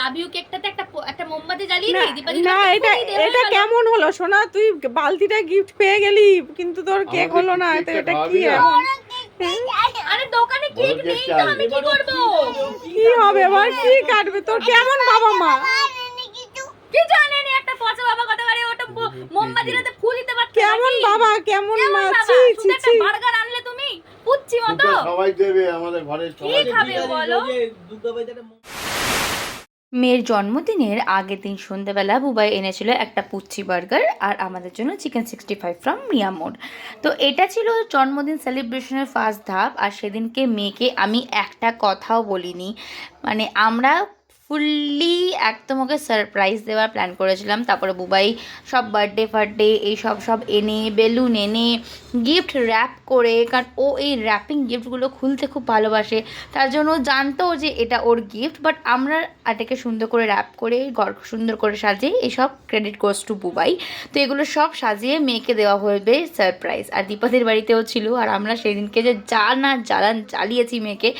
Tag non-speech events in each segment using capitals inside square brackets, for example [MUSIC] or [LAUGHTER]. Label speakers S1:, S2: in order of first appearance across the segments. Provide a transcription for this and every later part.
S1: Love you কেকটাতে একটা একটা মোমবাতি জ্বালিয়ে দিই দীপালি
S2: না এটা এটা কেমন হলো? সোনা তুই বালতিটা গিফট পেয়ে গেলি কিন্তু তোর কেক হলো না তো এটা কি
S1: আরে দোকানে কেক নেই তো আমি কি করব?
S2: কি হবে এবার কি কাটবে? তোর কেমন বাবা মা?
S1: কি জানেন? একটা পচা বাবা কথা বাড়ি ওটা মোমবাতিটাতে ফুল দিতে পারতে
S2: কেমন? বাবা কেমন মা? ছি ছি ছি।
S1: বার্গার আনলে তুমি? পুচ্ছি মতো।
S3: সবাই দেবে আমাদের ঘরের
S1: কি
S3: সবাই।
S1: খাবে বলো?
S4: মেয়ের জন্মদিনের আগের দিন সন্ধ্যেবেলা বুবাই এনেছিল একটা পুচ্ছি বার্গার আর আমাদের জন্য চিকেন সিক্সটি ফাইভ ফ্রম মিয়ামোড তো এটা ছিল জন্মদিন সেলিব্রেশনের ফার্স্ট ধাপ, আর সেদিনকে মেয়েকে আমি একটা কথাও বলিনি। মানে আমরা ফুললি একদম ওকে সারপ্রাইজ দেওয়ার প্ল্যান করেছিলাম। তারপরে বুবাই সব বার্থডে ফার্থডে এই সব সব এনে, বেলুন এনে গিফট র্যাপ করে, কারণ ও এই র্যাপিং গিফটগুলো খুলতে খুব ভালোবাসে। তার জন্য জানতো যে এটা ওর গিফট বাট আমরা এটাকে সুন্দর করে র্যাপ করে, ঘর সুন্দর করে সাজিয়ে এসব ক্রেডিট গোস টু বুবাই। তো এগুলো সব সাজিয়ে মেয়েকে দেওয়া হবে সারপ্রাইজ আর দীপাদের বাড়িতেও ছিল, আর আমরা সেদিনকে যে যা না জ্বালান, জ্বালিয়েছি মেয়েকে,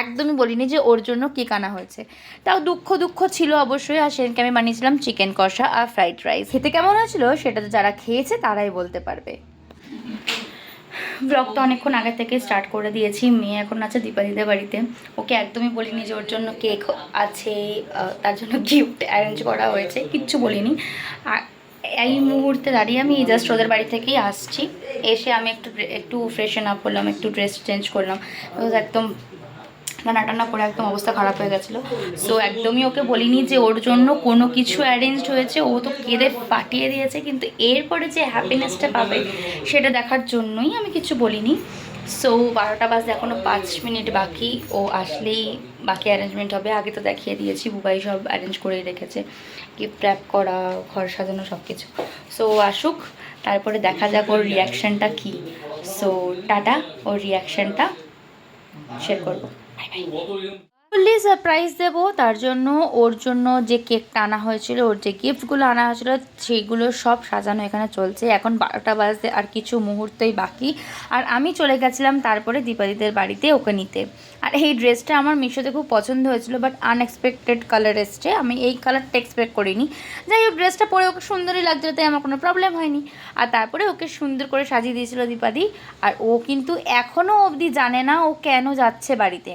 S4: একদমই বলিনি যে ওর জন্য কেক কানা হয়েছে। তাও দুঃখ দুঃখ ছিল অবশ্যই। আর সেদিনকে আমি বানিয়েছিলাম চিকেন কষা আর ফ্রাইড রাইস খেতে কেমন হয়েছিল সেটা তো যারা খেয়েছে তারাই বলতে পারবে। ব্লগটা অনেকক্ষণ আগে থেকে স্টার্ট করে দিয়েছি। মেয়ে এখন আছে দীপাদিদের বাড়িতে। ওকে একদমই বলিনি যে ওর জন্য কেক আছে তার জন্য গিফট অ্যারেঞ্জ করা হয়েছে। কিচ্ছু বলিনি। এই মুহূর্তে দাঁড়িয়ে আমি জাস্ট ওদের বাড়ি থেকেই আসছি। এসে আমি একটু একটু ফ্রেশন আপ করলাম, একটু ড্রেস চেঞ্জ করলাম। একদম টানা টানা করে একদম অবস্থা খারাপ হয়ে গেছিল। সো একদমই ওকে বলিনি যে ওর জন্য কোনো কিছু অ্যারেঞ্জড হয়েছে। ও তো কেঁদে ফাটিয়ে দিয়েছে, কিন্তু এরপরে যে হ্যাপিনেসটা পাবে সেটা দেখার জন্যই আমি কিছু বলিনি। সো বারোটা বাজে এখনও পাঁচ মিনিট বাকি। ও আসলেই বাকি অ্যারেঞ্জমেন্ট হবে। আগে তো দেখিয়ে দিয়েছি, বুবাই সব অ্যারেঞ্জ করেই রেখেছে। গিফট র্যাপ করা, ঘর সাজানো সব কিছু সো আসুক, তারপরে দেখা যাক ওর রিয়াকশানটা কী। সো টাটা, ওর রিয়াকশানটা শেয়ার করব। 我都已经。ফুললি সারপ্রাইজ দেবো। তার জন্য, ওর জন্য যে কেকটা আনা হয়েছিল, ওর যে গিফটগুলো আনা হয়েছিল, সেইগুলো সব সাজানো এখানে চলছে। এখন বারোটা বাজতে আর কিছু মুহূর্তই বাকি। আর আমি চলে গেছিলাম তারপরে দীপাদিদের বাড়িতে ওকে নিতে। আর এই ড্রেসটা আমার মিশোতে খুব পছন্দ হয়েছিল বাট আনএক্সপেক্টেড কালার এসছে। আমি এই কালারটা এক্সপেক্ট করিনি। যাই হোক, ড্রেসটা পরে ওকে সুন্দরই লাগছিল, তাই আমার কোনো প্রবলেম হয়নি। আর তারপরে ওকে সুন্দর করে সাজিয়ে দিয়েছিল দীপাদি। আর ও কিন্তু এখনও অবধি জানে না ও কেন যাচ্ছে বাড়িতে।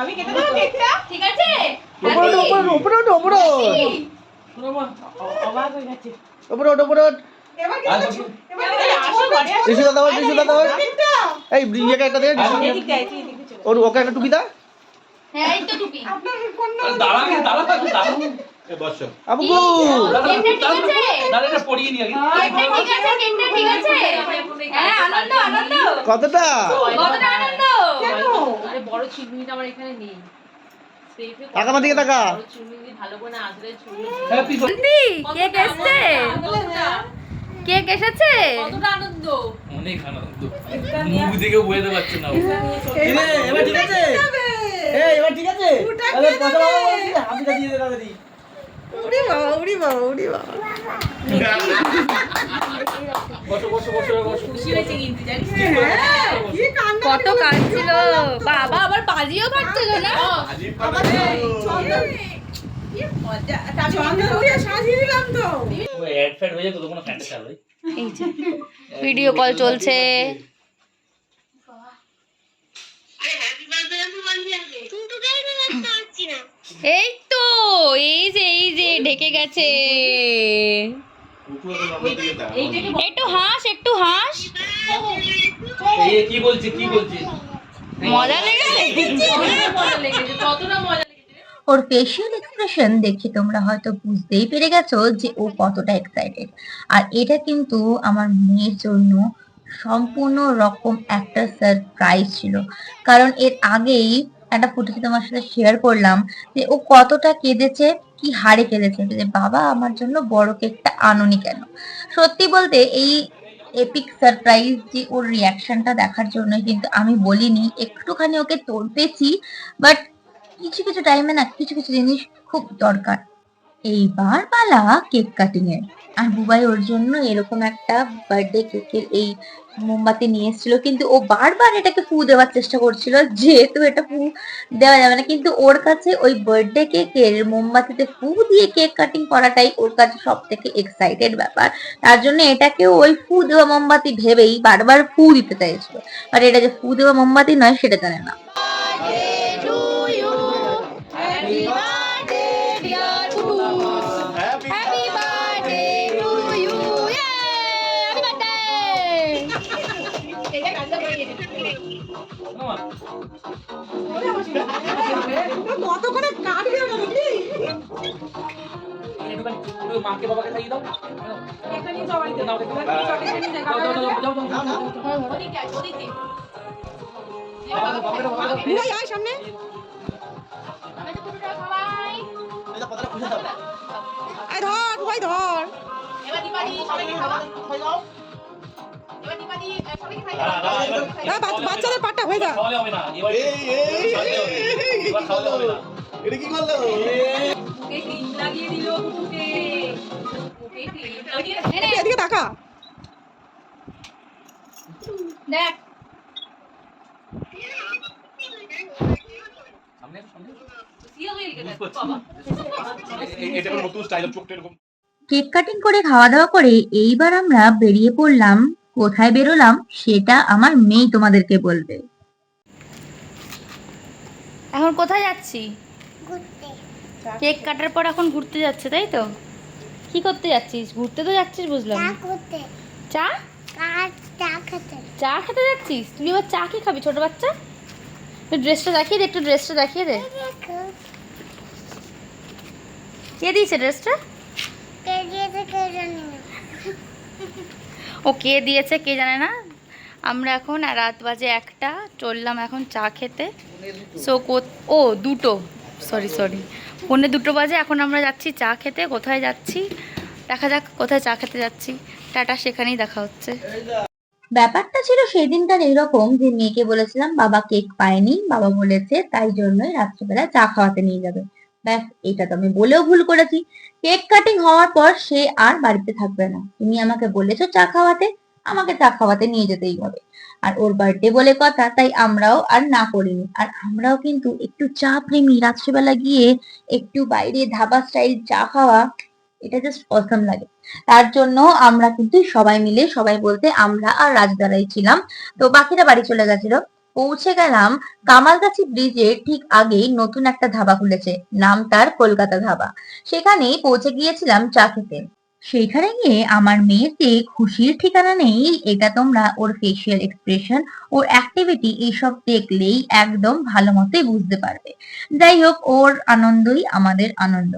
S2: আমি কেটে দেবো। কেকটা
S1: ঠিক আছে?
S5: উপরে ওঠ, উপরে ওঠ, উপরে ওঠ, উপরে ওঠ।
S2: অবাক হয়ে গেছে
S5: উপরে ওঠ, উপরে ওঠ। ওকে একটা টুপি দা
S1: হ্যাঁ এই তো টুপি।
S2: আপনার কোন
S5: আবু
S1: কেকটা ঠিক আছে? কেকটা ঠিক আছে কেকটা ঠিক আছে? হ্যাঁ আনন্দ আনন্দ।
S5: কতটা?
S1: কতটা আনন্দ?
S6: আরে বড় চিমনিটা আমার এখানে নেই। সেফে
S5: দিকে টাকা
S6: বড় চিমনি ভালো করে আসলে চুড়ি
S1: আন্টি কেক এসছে? কেক এসেছে?
S6: কতটা আনন্দ?
S7: অনেক আনন্দ। মুখ দেখে বোঝাতে পারছি না।
S5: এবার ঠিক আছে? এবার ঠিক দিয়ে
S2: উড়ি বাবা উড়ি বাবা উড়ি বাবা
S1: কত কাঁদছিল। বাবা আবার বাজিও কাটছিল না?
S2: চন্দন দিয়ে সাজিয়ে দিলাম তো।
S7: ও অ্যাড ফ্যাড হয়ে যায় তো কোনো ফ্যানটা চালু
S1: এই যে [LAUGHS] [LAUGHS] ভিডিও কল চলছে। এই তো এই যে এই যে ঢেকে গেছে। একটু হাস একটু হাস।
S7: কি বলছে কি বলছে?
S1: মজা লেগেছে?
S6: মজা লেগেছে কতটা মজা
S4: ওর ফেশিয়াল এক্সপ্রেশন দেখে তোমরা হয়তো বুঝতেই পেরে গেছো যে ও কতটা এক্সাইটেড আর এটা কিন্তু আমার মেয়ের জন্য সম্পূর্ণ রকম একটা সারপ্রাইজ ছিল। কারণ এর আগেই একটা ফুটেজ তোমার সাথে শেয়ার করলাম যে ও কতটা কেঁদেছে,
S8: কি হারে কেঁদেছে যে বাবা, আমার জন্য বড় কেকটা আনোনি কেন? সত্যি বলতে এই এপিক সারপ্রাইজ যে ওর রিয়াকশনটা দেখার জন্যই কিন্তু আমি বলিনি, একটুখানি ওকে তোলতেছি বাট কিছু কিছু টাইমে না কিছু কিছু জিনিস খুব দরকার। এইবার পালা কেক কাটিং এর আর বুবাই ওর জন্য এরকম একটা বার্থডে কেকের এই মোমবাতি নিয়ে এসেছিল, কিন্তু ও বারবার এটাকে ফু দেওয়ার চেষ্টা করছিল, যেহেতু এটা পু দেওয়া যাবে না। কিন্তু ওর কাছে ওই বার্থডে কেকের মোমবাতিতে পু দিয়ে কেক কাটিং করাটাই ওর কাছে সব থেকে এক্সাইটেড ব্যাপার। তার জন্য এটাকে ওই ফু দেওয়া মোমবাতি ভেবেই বারবার পু দিতে চাইছিল। আর এটা যে ফু দেওয়া মোমবাতি নয়, সেটা জানে না।
S2: কত করে কাটবে
S7: মাকে বাবাকে খাইয়ে দাও।
S2: একটা নিয়ে যাও বাড়িতে।
S7: দাও, দাও, দাও।
S4: ওদিকে ওদিকে।
S2: আয় সামনে। ধর ধর।
S4: এবার দীপালি সবাইকে খাওয়া। এবার
S2: বাচ্চাদের পাটটা হয়ে যা।
S5: এটা কি করল
S2: এদিকে তাকা
S4: দেখ। হয়ে
S8: কেক কাটিং করে খাওয়া দাওয়া করে এইবার আমরা বেরিয়ে পড়লাম কোথায় বেরোলাম সেটা আমার মেয়ে তোমাদেরকে বলবে। এখন কোথায় যাচ্ছি? কেক কাটার পর এখন ঘুরতে যাচ্ছে তাই তো? কি করতে যাচ্ছিস? ঘুরতে তো যাচ্ছিস বুঝলাম।
S9: চা
S8: চা?
S9: খেতে।
S8: যাচ্ছিস? তুই এবার চা কি খাবি ছোট বাচ্চা? ড্রেসটা দেখিয়ে দে একটু ড্রেসটা দেখিয়ে দে। কে দিয়েছে ড্রেসটা
S9: কে দিয়েছে কে জানি না।
S8: ও কে দিয়েছে কে জানে না। আমরা এখন রাত বাজে একটা, চললাম এখন চা খেতে। সো ও, দুটো। সরি সরি পৌনে দুটো বাজে, এখন আমরা যাচ্ছি চা খেতে। কোথায় যাচ্ছি? দেখা যাক কোথায় চা খেতে যাচ্ছি। টাটা, সেখানেই দেখা হচ্ছে। ব্যাপারটা ছিল সেই দিনকার এরকম যে মেয়েকে বলেছিলাম, বাবা কেক পায়নি। বাবা বলেছে, তাই জন্যই রাত্রিবেলা চা খাওয়াতে নিয়ে যাবে। ব্যাস এটা তো আমি বলেও ভুল করেছি। কেক কাটিং হওয়ার পর সে আর বাড়িতে থাকবে না। তুমি আমাকে বলেছ চা খাওয়াতে, আমাকে চা খাওয়াতে নিয়ে যেতেই হবে। আর ওর বার্থডে বলে কথা, তাই আমরাও আর না করিনি। আর আমরাও কিন্তু একটু চা প্রেমী। রাত্রিবেলা গিয়ে একটু বাইরে ধাবা স্টাইল চা খাওয়া, এটা জাস্ট অসম লাগে। তার জন্য আমরা কিন্তু সবাই মিলে, সবাই বলতে আমরা আর রাজদারাই ছিলাম। তো বাকিরা বাড়ি চলে গেছিল। পৌঁছে গেলাম কামালগাছি ব্রিজের ঠিক আগেই নতুন একটা ধাবা খুলেছে। নাম তার কলকাতা ধাবা। সেখানেই পৌঁছে গিয়েছিলাম চা খেতে। সেইখানে গিয়ে আমার মেয়ের যে খুশির ঠিকানা নেই, এটা তোমরা ওর ফেসিয়াল এক্সপ্রেশন ওর অ্যাক্টিভিটি এইসব দেখলেই একদম ভালো মতোই বুঝতে পারবে। যাই হোক, ওর আনন্দই আমাদের আনন্দ।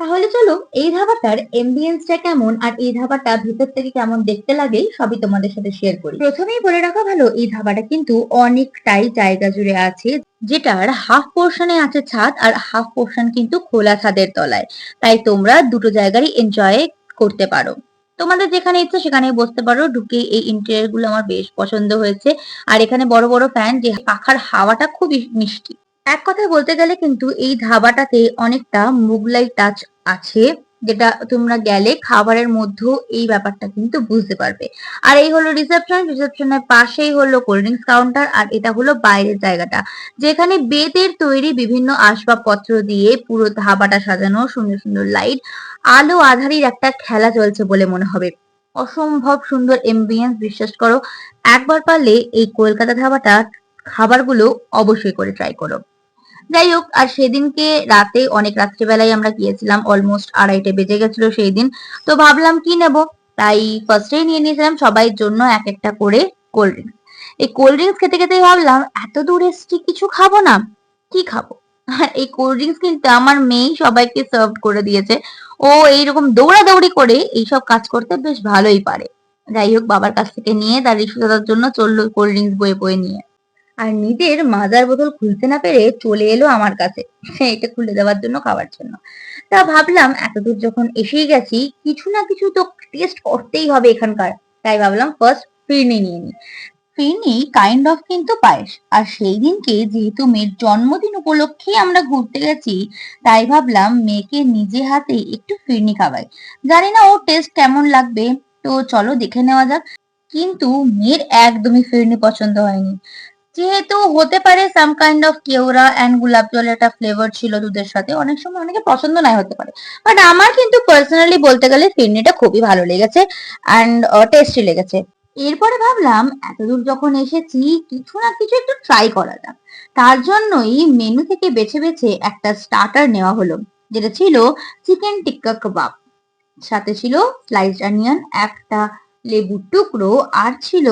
S8: তাহলে চলো এই ধাবাটার এমবিয়েন্সটা কেমন আর এই ধাবাটা ভিতর থেকে কেমন দেখতে লাগে সবই তোমাদের সাথে শেয়ার করি। প্রথমেই বলে রাখা ভালো, এই ধাবাটা কিন্তু অনেকটাই জায়গা জুড়ে আছে, যেটার হাফ পোর্শনে আছে ছাদ আর হাফ পোর্শন কিন্তু খোলা ছাদের তলায়। তাই তোমরা দুটো জায়গারই এনজয় করতে পারো। তোমাদের যেখানে ইচ্ছে সেখানে বসতে পারো ঢুকে এই ইন্টেরিয়ারগুলো আমার বেশ পছন্দ হয়েছে। আর এখানে বড় বড় ফ্যান যে পাখার হাওয়াটা খুবই মিষ্টি। এক কথায় বলতে গেলে কিন্তু এই ধাবাটাতে অনেকটা মুগলাই টাচ আছে, যেটা তোমরা গেলে খাবারের মধ্যেও এই ব্যাপারটা কিন্তু বুঝতে পারবে। আর এই হলো রিসেপশন রিসেপশনের পাশেই হলো কোল্ড ড্রিঙ্কস কাউন্টার আর এটা হলো বাইরের জায়গাটা। যেখানে বেতের তৈরি বিভিন্ন আসবাবপত্র দিয়ে পুরো ধাবাটা সাজানো, সুন্দর সুন্দর লাইট আলো আধারির একটা খেলা চলছে বলে মনে হবে। অসম্ভব সুন্দর এম্বিয়েন্স বিশ্বাস করো। একবার পারলে এই কলকাতা ধাবাটা খাবারগুলো অবশ্যই করে ট্রাই করো। যাই হোক, আর সেদিনকে রাতে, অনেক রাত্রিবেলায় আমরা গিয়েছিলাম অলমোস্ট আড়াইটে বেজে গেছিল সেই দিন তো ভাবলাম কি নেব? তাই ফার্স্টেই নিয়ে নিয়েছিলাম সবাই জন্য এক একটা করে কোল্ড ড্রিঙ্কস এই কোল্ড ড্রিঙ্কস খেতে খেতেই ভাবলাম, এত দূর এসছি, কিছু খাব না? কি খাব? [LAUGHS] এই কোল্ড ড্রিঙ্কস কিন্তু আমার মেয়েই সবাইকে সার্ভ করে দিয়েছে। ও এইরকম দৌড়াদৌড়ি করে এইসব কাজ করতে বেশ ভালোই পারে। যাই হোক, বাবার কাছ থেকে নিয়ে তার রিসু জন্য চলল কোল্ড ড্রিঙ্কস বয়ে বয়ে নিয়ে। আর নিজের মাজার বোতল খুলতে না পেরে চলে এলো আমার কাছে। এটা খুলে দেওয়ার জন্য, খাওয়ার জন্য। তা ভাবলাম, এতদূর যখন এসেই গেছি, কিছু না কিছু তো টেস্ট করতেই হবে এখানকার। তাই ভাবলাম ফার্স্ট ফিরনি নিয়ে নিই। ফিরনি কাইন্ড অফ কিন্তু পায়েস। আর সেই দিনকে যেহেতু মেয়ের জন্মদিন উপলক্ষে আমরা ঘুরতে গেছি, তাই ভাবলাম মেয়েকে নিজে হাতে একটু ফিরনি খাওয়াই। জানি না ওর টেস্ট কেমন লাগবে, তো চলো দেখে নেওয়া যাক। কিন্তু মেয়ের একদমই ফিরনি পছন্দ হয়নি। যেহেতু হতে পারে সাম কাইন্ড অফ কেওড়া অ্যান্ড গোলাপ জলের একটা ফ্লেভার ছিল দুধের সাথে, অনেক সময় অনেকে পছন্দ নাই হতে পারে। বাট আমার কিন্তু পার্সোনালি বলতে গেলে ফিরনিটা খুবই ভালো লেগেছে অ্যান্ড টেস্টি লেগেছে। এরপরে ভাবলাম এতদূর যখন এসেছি, কিছু না কিছু একটু ট্রাই করা যাক। তার জন্যই মেনু থেকে বেছে বেছে একটা স্টার্টার নেওয়া হলো, যেটা ছিল চিকেন টিক্কা কাবাব সাথে ছিল স্লাইসড অনিয়ন একটা লেবুর টুকরো, আর ছিল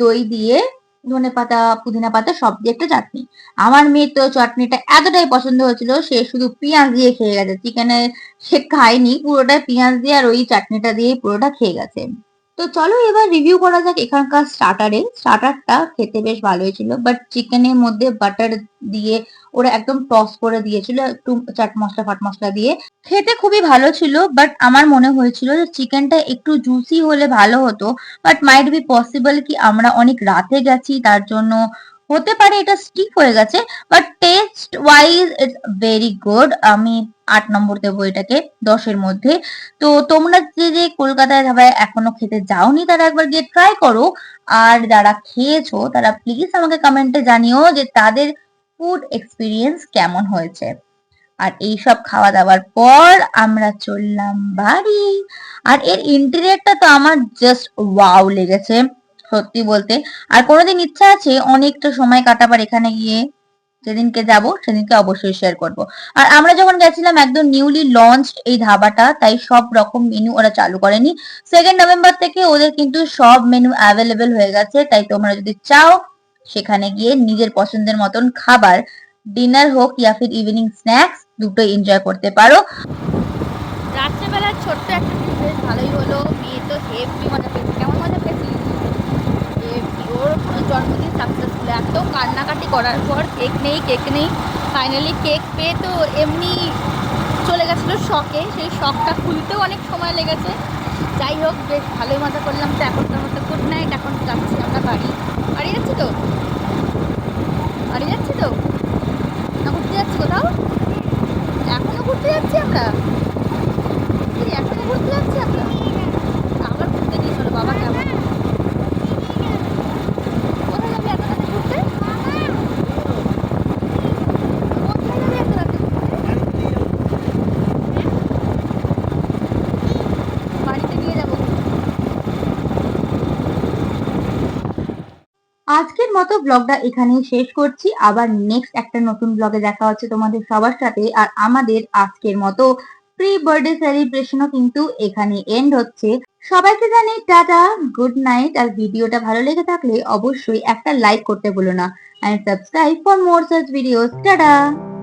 S8: দই দিয়ে ধনে পাতা পুদিনা পাতা সব দিয়ে একটা চাটনি। আমার মেয়ে তো চাটনিটা এতটাই পছন্দ হয়েছিল, সে শুধু পেঁয়াজ দিয়ে খেয়ে গেছে। চিকেনে সে খায়নি, পুরোটাই পেঁয়াজ দিয়ে আর ওই চাটনিটা দিয়ে পুরোটা খেয়ে গেছে। তো চলো এবার রিভিউ করা যাক এখানকার স্টার্টারে স্টার্টারটা খেতে বেশ ভালোই ছিল বাট চিকেনের মধ্যে বাটার দিয়ে ওরা একদম টস করে দিয়েছিল, একটু চাট মশলা, ফাট মশলা দিয়ে। খেতে খুবই ভালো ছিল বাট আমার মনে হয়েছিল যে চিকেনটা একটু জুসি হলে ভালো হতো বাট মাইট বি পসিবল কি আমরা অনেক রাতে গেছি, তার জন্য হতে পারে, এটা স্টিক হয়ে গেছে but taste wise it's very good আমি আট নম্বর দেবো এটাকে, দশের মধ্যে। তো তোমরা যে যে কলকাতায় ধাবায় এখনও খেতে যাওনি, তারা একবার গিয়ে ট্রাই করো। আর যারা খেয়েছো, তারা প্লিজ আমাকে কমেন্টে জানিও যে তাদের ফুড এক্সপিরিয়েন্স কেমন হয়েছে। আর এই সব খাওয়া দাওয়ার পর আমরা চললাম বাড়ি। আর এর ইন্টেরিয়রটা তো আমার জাস্ট ওয়াও লেগেছে। সত্যি বলতে। আর কোনোদিন ইচ্ছা আছে অনেকটা সময় কাটাবার এখানে গিয়ে? যেদিনকে যাব, সেদিনকে অবশ্যই শেয়ার করব। আর আমরা যখন গেছিলাম একদম নিউলি লঞ্চ এই ধাবাটা, তাই সব রকম মেনু ওরা চালু করেনি। সেকেন্ড নভেম্বর থেকে ওদের কিন্তু সব মেনু অ্যাভেলেবেল হয়ে গেছে। তাই তোমরা যদি চাও, সেখানে গিয়ে নিজের পছন্দের মতন খাবার ডিনার হোক, ইয়া ফির ইভিনিং স্ন্যাক্স দুটোই এনজয় করতে পারো। রাত্রেবেলা ছোট্ট একটা ভালোই হলো মেয়ে তো হেভি মজা পেয়েছে কেমন মজা পেয়েছি হেভি ওর জন্মদিন সাকসেসফুল এত কান্নাকাটি করার পর কেক নেই কেক নেই। ফাইনালি কেক পেয়ে তো এমনি চলে গেছিল শখে সেই শখটা খুলতেও অনেক সময় লেগেছে। যাই হোক, বেশ ভালোই মজা করলাম। তো এখন এখনকার মতো গুড নাইট এখন যাচ্ছি আমরা বাড়ি। বাড়ি যাচ্ছি তো? বাড়ি যাচ্ছি তো? না ঘুরতে যাচ্ছি কোথাও? এখনও ঘুরতে যাচ্ছি আমরা? কি, এখনও ঘুরতে যাচ্ছি আমরা আবার ঘুরতে নিয়ে চলো বাবা কেমন কোথায় যাবি এত রাতে ঘুরতে কোথায় যাবি এত রাতে ঘুরতে বাড়িতে নিয়ে যাব আজকের মতো ব্লগটা এখানেই শেষ করছি। আবার নেক্সট একটা নতুন ব্লগে দেখা হচ্ছে তোমাদের সবার সাথে। আর আমাদের আজকের মতো প্রি বার্থডে সেলিব্রেশনও কিন্তু এখানে এন্ড হচ্ছে। সবাইকে জানি টাটা গুড নাইট আর ভিডিওটা ভালো লেগে থাকলে অবশ্যই একটা লাইক করতে ভুলো না। And subscribe for more search videos Ta-da!